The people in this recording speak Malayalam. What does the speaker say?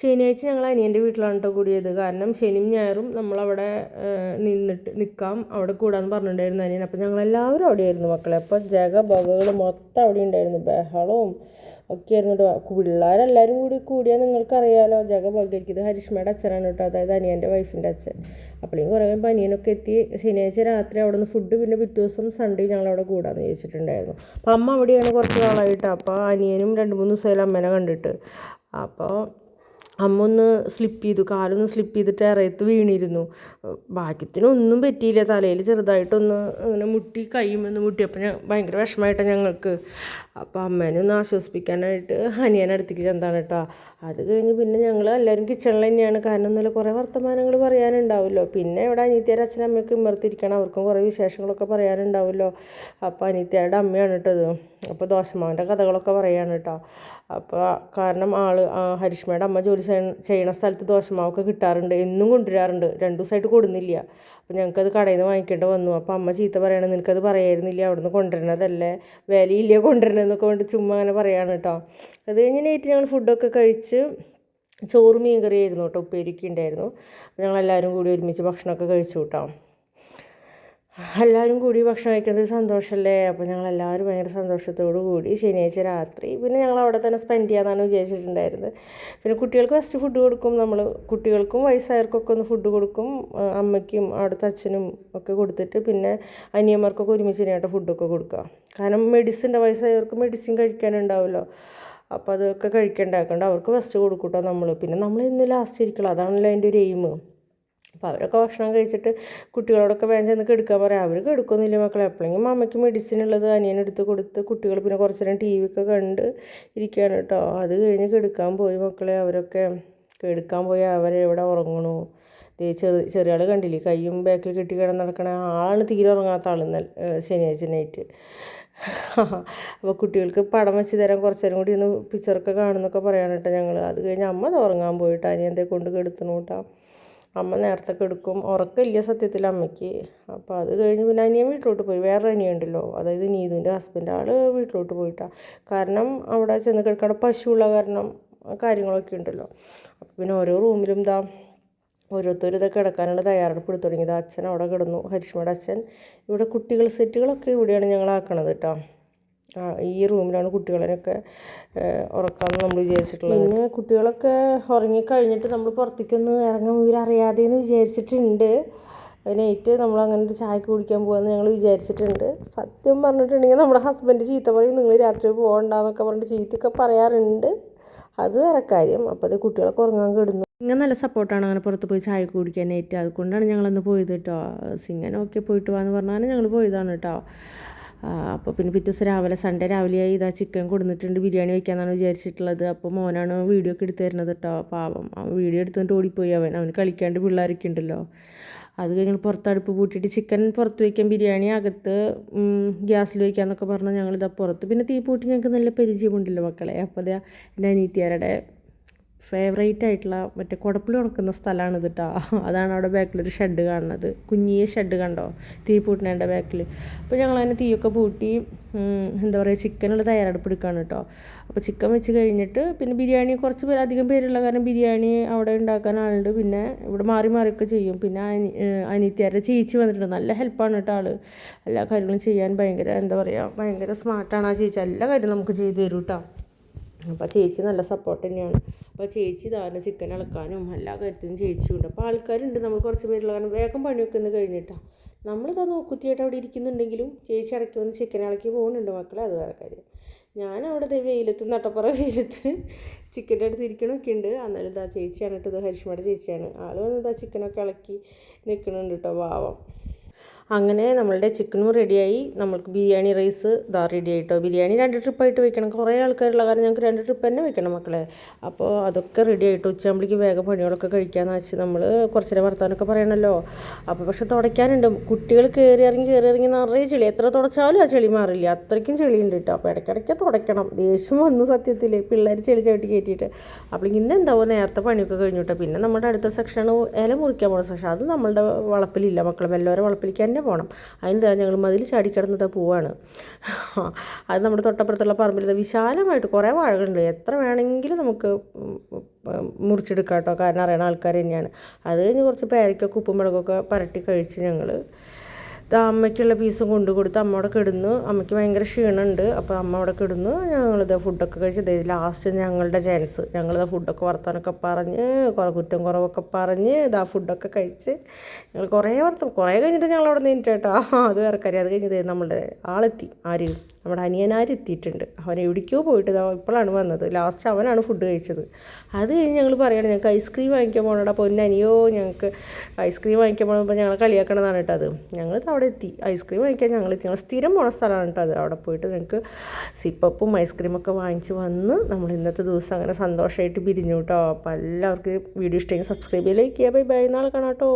ശനിയാഴ്ച ഞങ്ങൾ അനിയന്റെ വീട്ടിലാണ് കേട്ടോ കൂടിയത്. കാരണം ശനിയും ഞായറും നമ്മളവിടെ നിന്നിട്ട് നിൽക്കാം അവിടെ കൂടാന്ന് പറഞ്ഞിട്ടുണ്ടായിരുന്നു അനിയൻ. അപ്പം ഞങ്ങളെല്ലാവരും അവിടെയായിരുന്നു മക്കളെ. അപ്പോൾ ജഗ ബകകൾ മൊത്തം അവിടെ ഉണ്ടായിരുന്നു. ബഹളവും ഒക്കെ ആയിരുന്നു കേട്ടോ പിള്ളേരെല്ലാവരും കൂടി കൂടിയാൽ നിങ്ങൾക്കറിയാലോ. ജഗ ബകരിക്കുന്നത് ഹരിഷ്മയുടെ അച്ഛനാണ് കേട്ടോ അതായത് അനിയന്റെ വൈഫിന്റെ അച്ഛൻ. അപ്പോഴേക്കും കുറേ കഴിയുമ്പോൾ അനിയനൊക്കെ എത്തി. ശനിയാഴ്ച രാത്രി അവിടെ നിന്ന് ഫുഡ് പിന്നെ പിറ്റേ ദിവസം സൺഡേ ഞങ്ങളവിടെ കൂടാന്ന് ചോദിച്ചിട്ടുണ്ടായിരുന്നു അപ്പോൾ അമ്മ അവിടെയാണ് കുറച്ച് നാളായിട്ട്. അപ്പോൾ അനിയനും രണ്ട് മൂന്ന് ദിവസമായാലും അമ്മേനെ കണ്ടിട്ട്. അപ്പോൾ അമ്മ ഒന്ന് സ്ലിപ്പ് ചെയ്തു കാലൊന്ന് സ്ലിപ്പ് ചെയ്തിട്ട് ഇറയത്ത് വീണിരുന്നു. ഭാഗ്യത്തിനൊന്നും പറ്റിയില്ല. തലയിൽ ചെറുതായിട്ടൊന്ന് അങ്ങനെ മുട്ടി കൈയുമെന്ന് മുട്ടി. അപ്പം ഞാൻ ഭയങ്കര വിഷമമായിട്ടാണ് ഞങ്ങൾക്ക്. അപ്പോൾ അമ്മേനെ ഒന്ന് ആശ്വസിപ്പിക്കാനായിട്ട് അനിയനെ അടുത്തേക്ക് ചെന്താണ് കേട്ടോ അത് കഴിഞ്ഞ് പിന്നെ ഞങ്ങൾ എല്ലാവരും കിച്ചണിൽ തന്നെയാണ്. കാരണം ഒന്നുമില്ല കുറേ വർത്തമാനങ്ങൾ പറയാനുണ്ടാവുമല്ലോ പിന്നെ ഇവിടെ അനിയത്തിയുടെ അച്ഛനും അമ്മയൊക്കെ ഇമ്മർത്തിരിക്കണം അവർക്കും കുറേ വിശേഷങ്ങളൊക്കെ പറയാനുണ്ടാവുമല്ലോ അപ്പോൾ അനിയത്തിയുടെ അമ്മയാണ് കേട്ടത് അപ്പോൾ ദോശമാവിന്റെ കഥകളൊക്കെ പറയാണ് കേട്ടോ അപ്പോൾ കാരണം ആൾ ഹരിഷ്മയുടെ അമ്മ ജോലി ചെയ്യണ സ്ഥലത്ത് ദോശമാവൊക്കെ കിട്ടാറുണ്ട്. എന്നും കൊണ്ടുവരാറുണ്ട്. രണ്ട് ദിവസമായിട്ട് കൊടുന്നില്ല. അപ്പോൾ ഞങ്ങൾക്കത് കടയിൽ നിന്ന് വാങ്ങിക്കേണ്ടി വന്നു. അപ്പോൾ അമ്മ ചീത്ത പറയണത് നിനക്കത് പറയായിരുന്നില്ല. അവിടുന്ന് കൊണ്ടുവരണതല്ലേ? വിലയില്ല കൊണ്ടുവരണമെന്നൊക്കെ കൊണ്ട് ചുമ്മാ അങ്ങനെ പറയാണ് കേട്ടോ അത് കഴിഞ്ഞ് നൈറ്റ് ഞങ്ങൾ ഫുഡൊക്കെ കഴിച്ച് ചോറ് മീൻ കറിയായിരുന്നു കേട്ടോ ഉപ്പേരിക്ക് ഉണ്ടായിരുന്നു. അപ്പോൾ ഞങ്ങളെല്ലാവരും കൂടി ഒരുമിച്ച് ഭക്ഷണമൊക്കെ കഴിച്ചു കേട്ടോ എല്ലാവരും കൂടി ഭക്ഷണം കഴിക്കുന്നത് സന്തോഷമല്ലേ? അപ്പോൾ ഞങ്ങൾ എല്ലാവരും ഭയങ്കര സന്തോഷത്തോടു കൂടി ശനിയാഴ്ച രാത്രി പിന്നെ ഞങ്ങൾ അവിടെ തന്നെ സ്പെൻഡ് ചെയ്യാമെന്നാണ് വിചാരിച്ചിട്ടുണ്ടായിരുന്നത്. പിന്നെ കുട്ടികൾക്ക് ഫസ്റ്റ് ഫുഡ് കൊടുക്കും. നമ്മൾ കുട്ടികൾക്കും വയസ്സായവർക്കൊക്കെ ഒന്ന് ഫുഡ് കൊടുക്കും. അമ്മയ്ക്കും അവിടുത്തെ അച്ഛനും ഒക്കെ കൊടുത്തിട്ട് പിന്നെ അനിയന്മാർക്കൊക്കെ ഒരുമിച്ച് തന്നെയായിട്ട് ഫുഡൊക്കെ കൊടുക്കുക. കാരണം മെഡിസിന്റെ വയസ്സായവർക്ക് മെഡിസിൻ കഴിക്കാനുണ്ടാവുമല്ലോ. അപ്പോൾ അതൊക്കെ കഴിക്കണ്ടാക്കണ്ട. അവർക്ക് ഫസ്റ്റ് കൊടുക്കൂട്ടോ നമ്മൾ പിന്നെ നമ്മൾ ഇന്ന് ലാസ്റ്റ് ഇരിക്കണം അതാണല്ലോ അതിന്റെ ഒരു എയിം അപ്പോൾ അവരൊക്കെ ഭക്ഷണം കഴിച്ചിട്ട് കുട്ടികളോടൊക്കെ വേഗം ചെന്ന് കെടുക്കാൻ പറയാം. അവർ കെടുക്കൊന്നുമില്ല മക്കളെ. എപ്പോഴെങ്കിലും അമ്മയ്ക്ക് മെഡിസിൻ ഉള്ളത് അനിയനെടുത്ത് കൊടുത്ത് കുട്ടികൾ പിന്നെ കുറച്ച് നേരം ടി വി ഒക്കെ കണ്ട് ഇരിക്കുകയാണ് കേട്ടോ. അത് കഴിഞ്ഞ് കെടുക്കാൻ പോയി മക്കളെ. അവരൊക്കെ കെടുക്കാൻ പോയി. അവരെവിടെ ഉറങ്ങണു? ദേ ചെറിയ ആൾ കണ്ടില്ലേ? കയ്യും ബാക്കിൽ കെട്ടി കിടന്ന് നടക്കണ ആളാണ് തീരെ ഉറങ്ങാത്ത ആൾ ഇന്നലെ ശനിയാഴ്ച നൈറ്റ് അപ്പോൾ കുട്ടികൾക്ക് പടം വെച്ച് തരാൻ കുറച്ച് നേരം കൂടി ഒന്ന് പിക്ചറൊക്കെ കാണുന്നൊക്കെ പറയാൻ ഞങ്ങൾ അത് കഴിഞ്ഞ് അമ്മ ഉറങ്ങാൻ ഇനി എന്തേ കൊണ്ട് കെടുത്തണു അമ്മ നേരത്തെ കെടുക്കും ഉറക്കമില്ല സത്യത്തിൽ അമ്മയ്ക്ക്. അപ്പോൾ അത് കഴിഞ്ഞ് പിന്നെ അനിയൻ വീട്ടിലോട്ട് പോയി. വേറെ അനിയുണ്ടല്ലോ അതായത് നീതുവിന്റെ ഹസ്ബൻഡ് ആൾ വീട്ടിലോട്ട് പോയിട്ടാണ് കാരണം അവിടെ ചെന്ന് കിടക്കാൻ പശുവുള്ള കാരണം കാര്യങ്ങളൊക്കെ ഉണ്ടല്ലോ. അപ്പോൾ പിന്നെ ഓരോ റൂമിലും ഇതാ ഓരോരുത്തരും ഇതൊക്കെ കിടക്കാനുള്ള തയ്യാറെടുപ്പ് എടുത്തു തുടങ്ങിയത്. അച്ഛൻ അവിടെ കിടന്നു. ഹരിഷ്മയുടെ അച്ഛൻ ഇവിടെ കുട്ടികൾ സെറ്റുകളൊക്കെ ഇവിടെയാണ് ഞങ്ങൾ ആക്കണത് കേട്ടോ. ഈ റൂമിലാണ് കുട്ടികളെയൊക്കെ ഉറക്കാമെന്ന് നമ്മൾ വിചാരിച്ചിട്ടുള്ളത്. പിന്നെ കുട്ടികളൊക്കെ ഉറങ്ങിക്കഴിഞ്ഞിട്ട് നമ്മൾ പുറത്തേക്കൊന്ന് ഇറങ്ങാൻ ഇവരറിയാതെ എന്ന് വിചാരിച്ചിട്ടുണ്ട്. നൈറ്റ് നമ്മൾ അങ്ങനത്തെ ചായ കുടിക്കാൻ പോകാമെന്ന് ഞങ്ങൾ വിചാരിച്ചിട്ടുണ്ട്. സത്യം പറഞ്ഞിട്ടുണ്ടെങ്കിൽ നമ്മുടെ ഹസ്ബൻഡ് ചീത്ത പറയും നിങ്ങൾ രാത്രി പോകണ്ടെന്നൊക്കെ പറഞ്ഞിട്ട് ചീത്തയൊക്കെ പറയാറുണ്ട്. അത് വേറെ കാര്യം. അപ്പോൾ അത് കുട്ടികളൊക്കെ ഉറങ്ങാൻ കിടന്നു. സിംഗൻ നല്ല സപ്പോർട്ടാണ് അങ്ങനെ പുറത്ത് പോയി ചായ കുടിക്കാനായിട്ട്. അതുകൊണ്ടാണ് ഞങ്ങളന്ന് പോയത് കേട്ടോ സിംഗൻ ഓക്കെ പോയിട്ട് വാന്ന് പറഞ്ഞാൽ ഞങ്ങൾ പോയതാണ് കേട്ടോ അപ്പോൾ പിന്നെ പിറ്റേ ദിവസം രാവിലെ സൺഡേ രാവിലെയായി ഇതാ ചിക്കൻ കൊടുത്തിട്ടുണ്ട് ബിരിയാണി വയ്ക്കാമെന്നാണ് വിചാരിച്ചിട്ടുള്ളത്. അപ്പോൾ മോനാണ് വീഡിയോ ഒക്കെ എടുത്തു തരുന്നത് കേട്ടോ പാവം. അവൻ വീഡിയോ എടുത്തുകൊണ്ട് ഓടിപ്പോയി അവൻ. അവന് കളിക്കാണ്ട് പിള്ളേരൊക്കെ ഉണ്ടല്ലോ. അത് കഴിഞ്ഞ് പുറത്ത് അടുപ്പ് പൂട്ടിയിട്ട് ചിക്കൻ പുറത്ത് വയ്ക്കാൻ ബിരിയാണി അകത്ത് ഗ്യാസിൽ വയ്ക്കാമെന്നൊക്കെ പറഞ്ഞാൽ ഞങ്ങളിതാ പുറത്ത്. പിന്നെ തീ പൂട്ടി ഞങ്ങൾക്ക് നല്ല പരിചയമുണ്ടല്ലോ മക്കളെ. അപ്പോൾ അതാ എന്റെ അനീത്തിയാരുടെ ഫേവറേറ്റ് ആയിട്ടുള്ള മറ്റേ കുടപ്പിൽ ഉണക്കുന്ന സ്ഥലമാണ് ഇത് കേട്ടോ അതാണ് അവിടെ ബാക്കിലൊരു ഷെഡ് കാണുന്നത്. കുഞ്ഞിയ ഷെഡ് കണ്ടോ? തീ പൂട്ടണേന്റെ ബാക്കിൽ അപ്പോൾ ഞങ്ങൾ അതിന് തീയൊക്കെ പൂട്ടി എന്താ പറയുക ചിക്കനുള്ള തയ്യാറെടുപ്പ് എടുക്കുകയാണ് കേട്ടോ അപ്പോൾ ചിക്കൻ വെച്ച് കഴിഞ്ഞിട്ട് പിന്നെ ബിരിയാണി കുറച്ച് പേര് അധികം പേരുള്ള കാരണം ബിരിയാണി അവിടെ ഉണ്ടാക്കാൻ ആളുണ്ട്. പിന്നെ ഇവിടെ മാറി മാറിയൊക്കെ ചെയ്യും. പിന്നെ അനി അനിയത്തിയാരുടെ ചേച്ചി വന്നിട്ടുണ്ട്. നല്ല ഹെൽപ്പാണ് കേട്ടോ ആൾ എല്ലാ കാര്യങ്ങളും ചെയ്യാൻ ഭയങ്കര എന്താ പറയുക ഭയങ്കര സ്മാർട്ടാണ് ആ ചേച്ചി. എല്ലാ കാര്യവും നമുക്ക് ചെയ്തു തരും കേട്ടോ അപ്പോൾ ചേച്ചി നല്ല സപ്പോർട്ട് തന്നെയാണ്. അപ്പോൾ ചേച്ചി ധാരണ ചിക്കൻ ഇളക്കാനും എല്ലാ കാര്യത്തിനും ചേച്ചിയുണ്ട്. അപ്പോൾ ആൾക്കാരുണ്ട് നമ്മൾ കുറച്ച് പേരുള്ള കാരണം വേഗം പണിയൊക്കെ ഒന്ന് കഴിഞ്ഞിട്ടാണ് നമ്മളിതാ നോക്കുത്തിയായിട്ട് അവിടെ ഇരിക്കുന്നുണ്ടെങ്കിലും ചേച്ചി ഇടയ്ക്ക് വന്ന് ചിക്കൻ ഇളക്കി പോകുന്നുണ്ട് മക്കളെ അത് വേറെ കാര്യം. ഞാൻ അവിടെ വെയിലത്ത് നട്ടപ്പുറ വെയിലത്ത് ചിക്കന്റെ അടുത്ത് ഇരിക്കണമൊക്കെ ഉണ്ട്. അന്നേരം ഇതാ ചേച്ചിയാണ് കേട്ടോ ഇത് ഹരിഷ്മയുടെ ചേച്ചിയാണ്. ആൾ വന്ന് ഇതാ ചിക്കനൊക്കെ ഇളക്കി നിൽക്കണുണ്ട് കേട്ടോ പാവം. അങ്ങനെ നമ്മളുടെ ചിക്കനും റെഡിയായി നമ്മൾക്ക് ബിരിയാണി റൈസ് ഇതാ റെഡി ആയിട്ടോ ബിരിയാണി രണ്ട് ട്രിപ്പായിട്ട് വെക്കണം. കുറേ ആൾക്കാരുള്ള കാരണം ഞങ്ങൾക്ക് രണ്ട് ട്രിപ്പ് തന്നെ വെക്കണം മക്കളെ. അപ്പോൾ അതൊക്കെ റെഡി ആയിട്ട് ഉച്ചയാകുമ്പോഴേക്ക് വേഗം പണികളൊക്കെ കഴിക്കാമെന്ന് വെച്ച് നമ്മൾ കുറച്ച് നേരം വർത്താനൊക്കെ പറയണമല്ലോ അപ്പോൾ പക്ഷെ തുടയ്ക്കാനുണ്ട്. കുട്ടികൾ കയറി ഇറങ്ങി കയറി ഇറങ്ങി നിറയെ ചെളി. എത്ര തുടച്ചാലും ആ ചെളി മാറില്ല. അത്രയ്ക്കും ചെളിയുണ്ട് കേട്ടോ അപ്പോൾ ഇടയ്ക്കിടയ്ക്ക് തുടയ്ക്കണം. ദേഷ്യം വന്നു സത്യത്തിൽ. പിള്ളേർ ചെളി ചവിട്ടി കയറ്റിയിട്ട്. അപ്പോൾ ഇന്ന് എന്താവും നേരത്തെ പണിയൊക്കെ കഴിഞ്ഞു കേട്ടോ പിന്നെ നമ്മുടെ അടുത്ത സെക്ഷനാണ് ഇല മുറിക്കാൻ പോകുന്ന സെക്ഷൻ അത് നമ്മളുടെ വളപ്പിലില്ല മക്കളെ. വല്ലവരെ വളപ്പിലേക്ക് തന്നെ പോകണം അതിന്റെ ഞങ്ങൾ മതിൽ ചാടിക്കിടന്നത് പോവാണ്. അത് നമ്മുടെ തൊട്ടപ്പുറത്തുള്ള പറമ്പിൽ വിശാലമായിട്ട് കുറേ വാഴകളുണ്ട്. എത്ര വേണമെങ്കിലും നമുക്ക് മുറിച്ചെടുക്കാം കേട്ടോ. കാരണം അറിയണ ആൾക്കാർ തന്നെയാണ്. അത് കഴിഞ്ഞ് കുറച്ച് പേരയ്ക്കൊക്കെ ഉപ്പും മുളകൊക്കെ പരട്ടി കഴിച്ച് ഞങ്ങൾ അമ്മയ്ക്കുള്ള പീസ് കൊണ്ടു കൊടുത്ത് അമ്മ അവിടെ കിടന്നു. അമ്മയ്ക്ക് ഭയങ്കര ക്ഷീണമുണ്ട്. അപ്പോൾ അമ്മ അവിടെ കിടന്നു. ഞങ്ങളിത് ഫുഡൊക്കെ കഴിച്ച് ലാസ്റ്റ് ഞങ്ങളുടെ ചാൻസ് ഞങ്ങളിത് ഫുഡൊക്കെ വർത്താനൊക്കെ പറഞ്ഞ് കുറേ കുറ്റം കുറവൊക്കെ പറഞ്ഞ് ഇതാ ഫുഡൊക്കെ കഴിച്ച് ഞങ്ങൾ കുറേ വർത്തം കുറേ കഴിഞ്ഞിട്ട് ഞങ്ങൾ അവിടെ നിന്നിട്ട് കേട്ടോ. അത് വേറെ കാര്യം. അത് കഴിഞ്ഞത് നമ്മളുടെ ആളെത്തി ആര് നമ്മുടെ അനിയനാരെത്തിയിട്ടുണ്ട് അവൻ എവിടേക്കോ പോയിട്ട് ഇതാ ഇപ്പോഴാണ് വന്നത്. ലാസ്റ്റ് അവനാണ് ഫുഡ് കഴിച്ചത്. അത് കഴിഞ്ഞ് ഞങ്ങൾ പറയുകയാണ് ഞങ്ങൾക്ക് ഐസ്ക്രീം വാങ്ങിക്കാൻ പോകണടാ പൊന്നനിയോ. ഞങ്ങൾക്ക് ഐസ്ക്രീം വാങ്ങിക്കാൻ പോകുമ്പോൾ ഞങ്ങൾ കളിയാക്കണതാണ് കേട്ടോ അത്. ഞങ്ങൾ അവിടെ എത്തി. ഐസ്ക്രീം വാങ്ങിക്കാൻ ഞങ്ങൾ എത്തി. ഞങ്ങൾ സ്ഥിരം പോണ സ്ഥലമാണ് കേട്ടോ അത്. അവിടെ പോയിട്ട് ഞങ്ങൾക്ക് സിപ്പപ്പും ഐസ്ക്രീമൊക്കെ വാങ്ങിച്ച് വന്ന് നമ്മൾ ഇന്നത്തെ ദിവസം അങ്ങനെ സന്തോഷമായിട്ട് പിരിഞ്ഞു കേട്ടോ. അപ്പോൾ എല്ലാവർക്കും വീഡിയോ ഇഷ്ടമെങ്കിൽ സബ്സ്ക്രൈബ് ചെയ്ത് ലൈക്ക് ചെയ്യുക. Bye bye. നാളെ കാണാം കേട്ടോ.